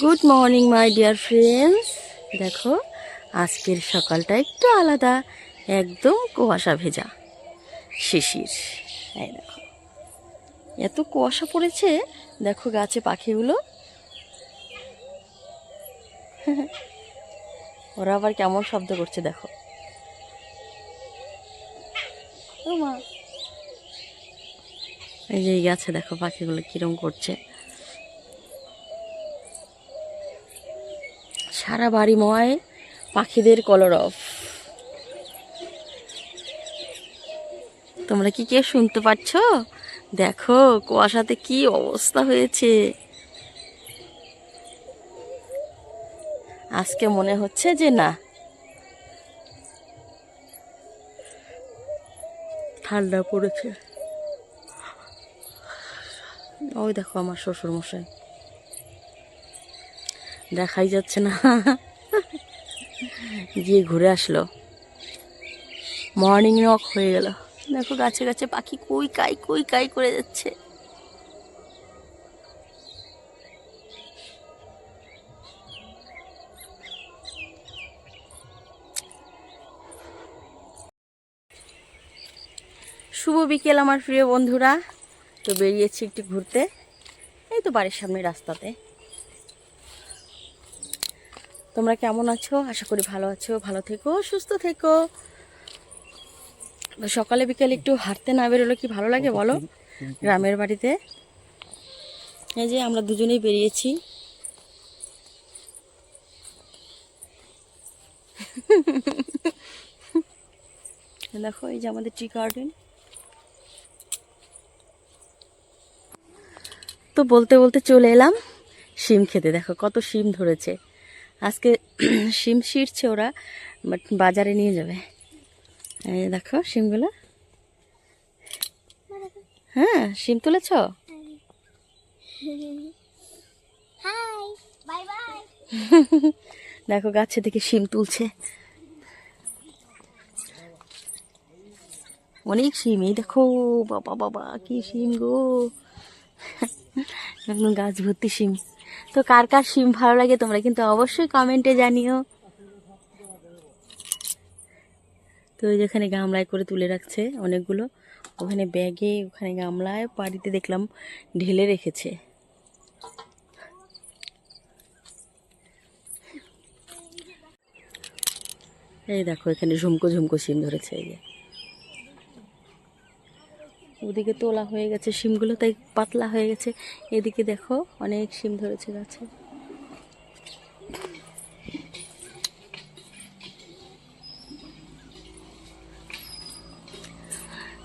Good morning my dear friends দেখো, আজকের সকালটা একটু আলাদা, একদম কুয়াশা ভেজা। শিশির। এই দেখো। এত কুয়াশা পড়েছে, দেখো গাছে পাখিগুলো। ওরা আবার কেমন শব্দ করছে, দেখো। মা। এই যে এই গাছে দেখো পাখিগুলো কিরম করছে। সারা বাড়িময় পাখিদের কলরব তোমরা কি কেউ শুনতে পাচ্ছ? দেখো কুয়াশাতে কি অবস্থা হয়েছে। আজকে মনে হচ্ছে যে না। ঠান্ডা পড়েছে। ওই দেখো আমার শ্বশুর মশাই দেখাই যাচ্ছে না। গিয়ে ঘুরে আসলো। মর্নিং ওয়াক হয়ে গেল। দেখো গাছে গাছে পাখি কই কাই কই কাই করে যাচ্ছে। শুভ বিকেল আমার প্রিয় বন্ধুরা। তো বেরিয়েছি একটু ঘুরতে। এই তো বাড়ির সামনে রাস্তাতে। তোমরা কেমন আছো? আশা করি ভালো আছো, ভালো থেকো, সুস্থ থেকো। সকালে বিকেলে একটু হাঁটতে না বেরোলে কি ভালো লাগে বলো? গ্রামের বাড়িতে। এই যে আমরা দুজনেই বেরিয়েছি। দেখো, এই যে আমাদের টি গার্ডেন তো বলতে বলতে চলে এলাম শিম খেতে। দেখো কত শিম ধরেছে। আজকে শিম ছিঁড়ছে ওরা বাট বাজারে নিয়ে যাবে। এই দেখো শিমগুলো। হ্যাঁ শিম তুলেছ? দেখো গাছে থেকে শিম তুলছে। অনেক শিম এই দেখো বাবা বাবা কি শিম গো। গাছ ভর্তি শিম। তো কার কার শিম ভালো লাগে তোমরা কিন্তু অবশ্যই কমেন্টে জানিও। তো ওই যেখানে গামলায় করে তুলে রাখছে অনেকগুলো। ওখানে ব্যাগে, ওখানে গামলায় বাড়িতে দেখলাম ঢেলে রেখেছে। এই দেখো এখানে ঝুমকো ঝুমকো শিম ধরেছে, এই যে। ওদিকে তোলা হয়ে গেছে, শিমগুলো তাই পাতলা হয়ে গেছে। এদিকে দেখো অনেক শিম ধরেছে গাছে।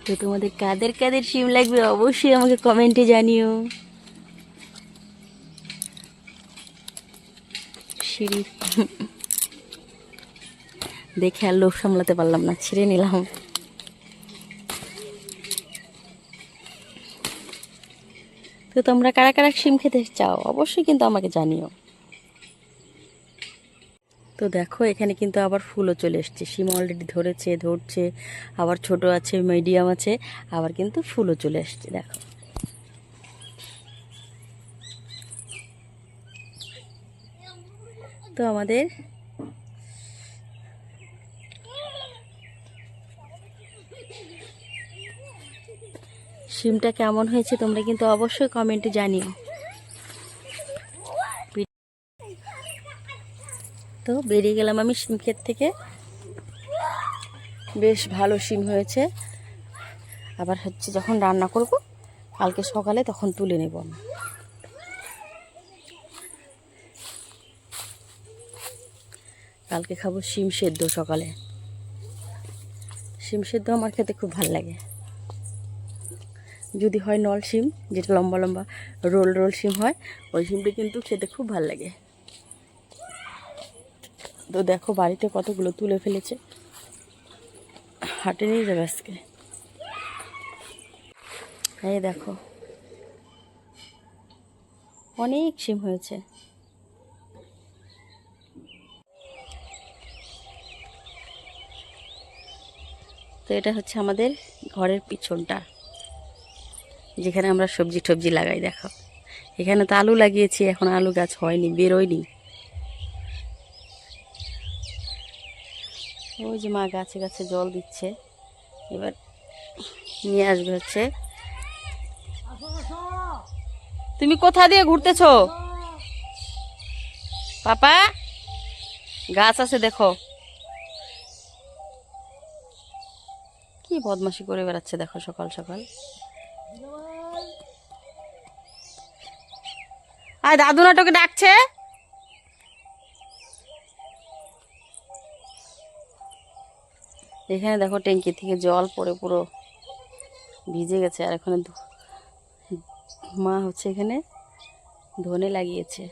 তো তোমাদের কাদের কাদের শিম লাগবে অবশ্যই আমাকে কমেন্টে জানিও। সিঁড়ি। দেখে আর লোভ সামলাতে পারলাম না, ছিঁড়ে নিলাম। তো তোমরা কারা কারা সিম খেতে চাও? অবশ্যই কিন্তু আমাকে জানিও। তো দেখো, এখানে কিন্তু আবার ফুলও চলে এসছে। শিম অলরেডি ধরেছে, ধরছে, আবার ছোট আছে মিডিয়াম আছে, আবার কিন্তু ফুলও চলে এসছে, দেখো। তো আমাদের সিমটা কেমন হয়েছে তোমরা কিন্তু অবশ্যই কমেন্টে জানিও। তো বেরিয়ে গেলাম আমি সিম ক্ষেত থেকে। বেশ ভালো সিম হয়েছে। আবার হচ্ছে যখন রান্না করব, কালকে সকালে তখন তুলে নেব আমি। কালকে খাব শিম সেদ্ধ সকালে। শিম সেদ্ধ আমার খেতে খুব ভালো লাগে। যদি হয় নল শিম, যেটা লম্বা লম্বা রোল রোল শিম হয়, ওই শিমটা কিন্তু খেতে খুব ভালো লাগে। তো দেখো বাড়িতে কতগুলো তুলে ফেলেছে। হাটে নিয়ে যাবে আজকে। এই দেখো। অনেক শিম হয়েছে। তো এটা হচ্ছে আমাদের ঘরের পিছনটা। যেখানে আমরা সবজি টবজি লাগাই, দেখো। এখানে তো আলু লাগিয়েছি, এখন আলু গাছ হয়নি, বেরোয়নি। ওই যে মা গাছে গাছে জল দিচ্ছে। এবার নিয়ে আসবে হচ্ছে। তুমি কোথা দিয়ে ঘুরতেছো? পাপা, গাছ আছে, দেখো। কি বদমাশি করে বেড়াচ্ছে, দেখো সকাল সকাল। আয় দাদু তোকে ডাকছে। এখানে দেখো ট্যাঙ্কি থেকে জল পড়ে পুরো ভিজে গেছে, আর এখানে মা হচ্ছে এখানে ধনে লাগিয়েছে।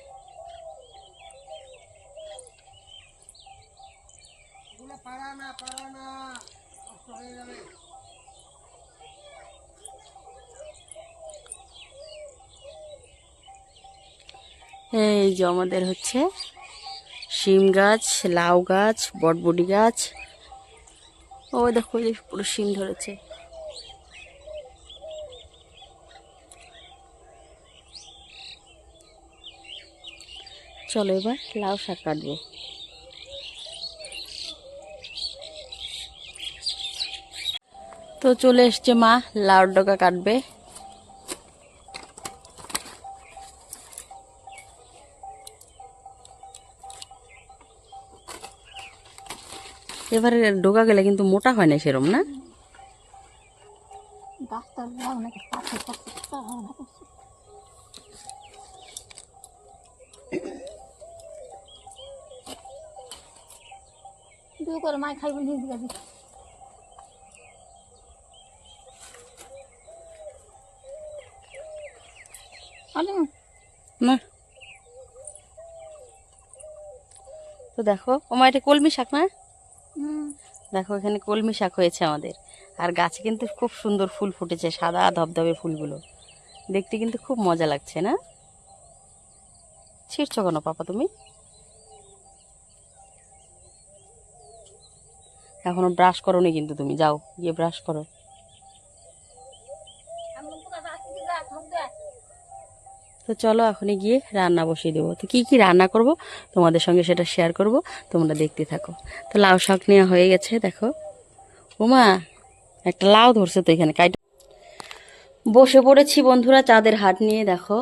এই যে আমাদের হচ্ছে শিম গাছ, লাউ গাছ বটবটি গাছ। ও দেখো যে পুরো শিম ধরেছে। চলো এবার লাউ শাক কাটবো। তো চলে এসছে মা, লাউর ডগা কাটবে। এবারে ডোকা গেলে কিন্তু মোটা হয় না সেরম না? মাই খাইব না। তো দেখো এটা কলমি শাক না? দেখো, এখানে কলমি শাক হয়েছে আমাদের। আর গাছে কিন্তু খুব সুন্দর ফুল ফুটেছে, সাদা ধবধবে ফুলগুলো। দেখতে কিন্তু খুব মজা লাগছে, না? ছিঁড়ছো কেন, পাপা তুমি? এখনও ব্রাশ করো কিন্তু তুমি। যাও, গিয়ে ব্রাশ করো। তো চলো এখনই গিয়ে রান্না বসিয়ে দেবো। তো কী কী রান্না করব তোমাদের সঙ্গে সেটা শেয়ার করব, তোমরা দেখতে থাকো। তো লাউ শাক নেওয়া হয়ে গেছে, দেখো। ওমা, একটা লাউ ধরছে তো এখানে, কাইট। বসে পড়েছি বন্ধুরা চাঁদের হাট নিয়ে, দেখো।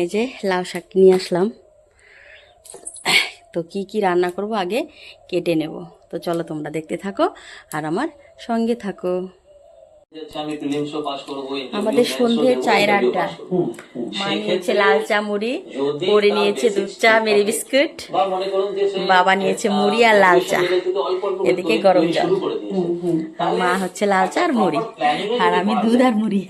এই যে লাউ শাক নিয়ে আসলাম। তো কি কি রান্না করব আগে কেটে নেব। তো চলো তোমরা দেখতে থাকো আর আমার সঙ্গে থাকো। আমাদের সন্ধ্যের চায়ের আড্ডা। মা নিয়েছে লাল চা মুড়ি পরে নিয়েছে দুধ চা মেরি বিস্কুট। বাবা নিয়েছে মুড়ি আর লাল চা। এদিকে গরম জল। মা হচ্ছে লাল চা আর মুড়ি। আর আমি দুধ আর মুড়ি।